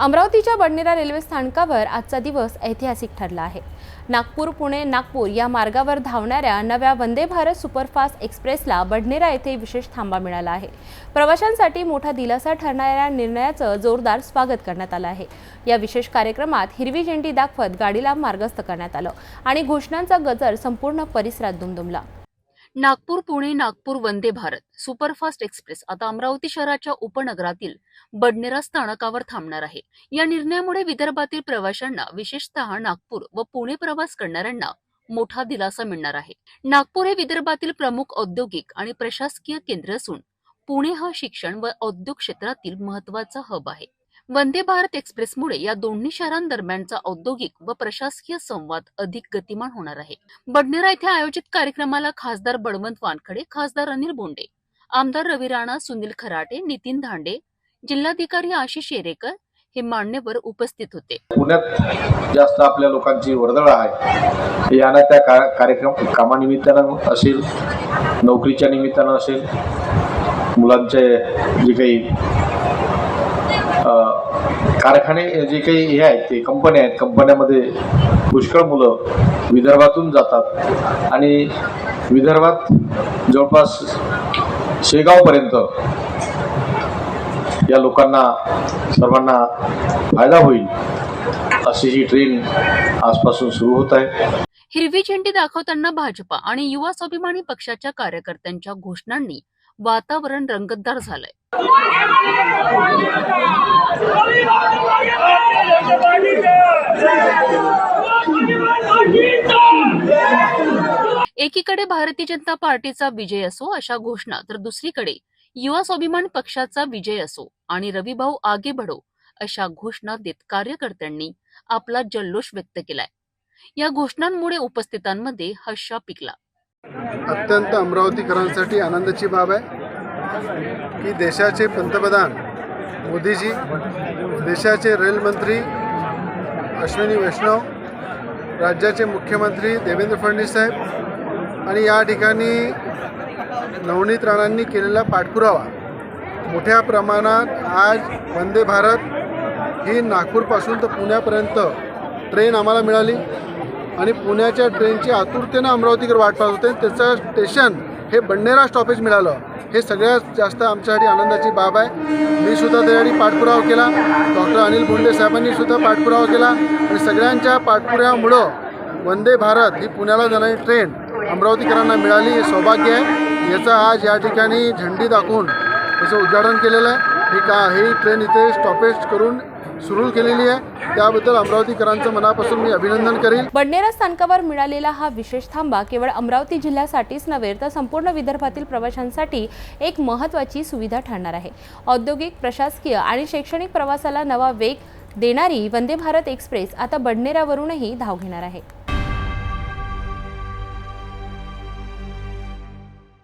अमरावतीच्या बडनेरा रेल्वे स्थानकावर आजचा दिवस ऐतिहासिक ठरला आहे. नागपूर पुणे नागपूर या मार्गावर धावणाऱ्या नव्या वंदे भारत सुपरफास्ट एक्सप्रेसला बडनेरा येथे विशेष थांबा मिळाला आहे. प्रवाशांसाठी मोठा दिलासा ठरणाऱ्या निर्णयाचं जोरदार स्वागत करण्यात आलं आहे. या विशेष कार्यक्रमात हिरवी झेंडी दाखवत गाडीला मार्गस्थ करण्यात आलं आणि घोषणांचा गजर संपूर्ण परिसरात दुमदुमला. नागपूर पुणे नागपूर वंदे भारत सुपरफास्ट एक्सप्रेस आता अमरावती शहराच्या उपनगरातील बडनेरा स्थानकावर थांबणार आहे. या निर्णयामुळे विदर्भातील प्रवाशांना विशेषतः नागपूर व पुणे प्रवास करणाऱ्यांना मोठा दिलासा मिळणार आहे. नागपूर हे विदर्भातील प्रमुख औद्योगिक आणि प्रशासकीय केंद्र असून पुणे हा शिक्षण व औद्योग क्षेत्रातील महत्त्वाचा हब आहे. वंदे भारत एक्सप्रेसमुळे या दोन्ही शहरांदरम्यानचा औद्योगिक व प्रशासकीय संवाद अधिक गतिमान होणार आहे. बडनेरा येथे आयोजित कार्यक्रमाला खासदार बळवंत वानखडे खासदार अनिल बोंडे आमदार रवी राणा सुनील खराटे नितीन धांडे जिल्हाधिकारी आशिष येरेकर हे मान्यवर उपस्थित होते. पुण्यात जास्त आपल्या लोकांची वर्दळ आहे. यांना त्या कार्यक्रम कामानिमित्तानं असेल नोकरीच्या निमित्तानं असेल मुलांचे जे काही कारखाने जे काही हे आहेत ते कंपन्या आहेत. कंपन्यामध्ये पुष्कळ मुलं विदर्भातून जातात. आणि विदर्भात जवळपास शेगावपर्यंत या लोकांना सर्वांना फायदा होईल अशी ही ट्रेन आजपासून सुरू होत आहे. हिरवी झेंडी दाखवताना भाजपा आणि युवा स्वाभिमानी पक्षाच्या कार्यकर्त्यांच्या घोषणांनी वातावरण रंगतदार झालंय. एकीकडे भारतीय जनता पार्टीचा विजय असो अशा घोषणा तर दुसरीकडे युवा स्वाभिमान पक्षाचा विजय असो आणि रविभाऊ आगे बढो अशा घोषणा देत कार्यकर्त्यांनी आपला जल्लोष व्यक्त केलाय. या घोषणांमुळे उपस्थितांमध्ये हर्षा पिकला. अत्यंत अमरावतीकरांसाठी आनंदाची बाब आहे. की देशाचे पंतप्रधान मोदीजी देशाचे रेलमंत्री अश्विनी वैष्णव राज्याचे मुख्यमंत्री देवेंद्र फडणवीस साहेब आणि या ठिकाणी नवनीत राणांनी केलेला पाठपुरावा. मोठ्या प्रमाणात आज वंदे भारत ही नागपूरपासून तर पुण्यापर्यंत ट्रेन आम्हाला मिळाली आणि पुण्याच्या ट्रेनची आतुरतेनं अमरावतीकडे वाट पाहत होते त्याचं स्टेशन हे बंडेरा स्टॉपेज मिळालं. हे सगळ्यात जास्त आमच्यासाठी आनंदाची बाब आहे. मी सुद्धा त्यासाठी पाठपुरावा केला. डॉक्टर अनिल बोंडे साहेबांनी सुद्धा पाठपुरावा केला. आणि सगळ्यांच्या पाठपुराव्यामुळं वंदे भारत ही पुण्याला जाणारी ट्रेन अमरावतीकरांना मिळाली. हे सौभाग्य आहे. याचा आज या ठिकाणी झेंडी दाखवून याचं उद्घाटन केलेलं आहे. ही का ही ट्रेन इथे स्टॉपेज करून सुरू केलेली आहे. त्याबद्दल अमरावतीकरांचं मनापासून मी अभिनंदन करेन बडनेरा स्थानकावर मिळालेला हा विशेष थांबा केवळ अमरावती जिल्ह्यासाठीच नव्हे तर संपूर्ण विदर्भातील प्रवाशांसाठी एक महत्त्वाची सुविधा ठरणार आहे. औद्योगिक प्रशासकीय आणि शैक्षणिक प्रवासाला नवा वेग देणारी वंदे भारत एक्सप्रेस आता बडनेरावरूनही धाव घेणार आहे.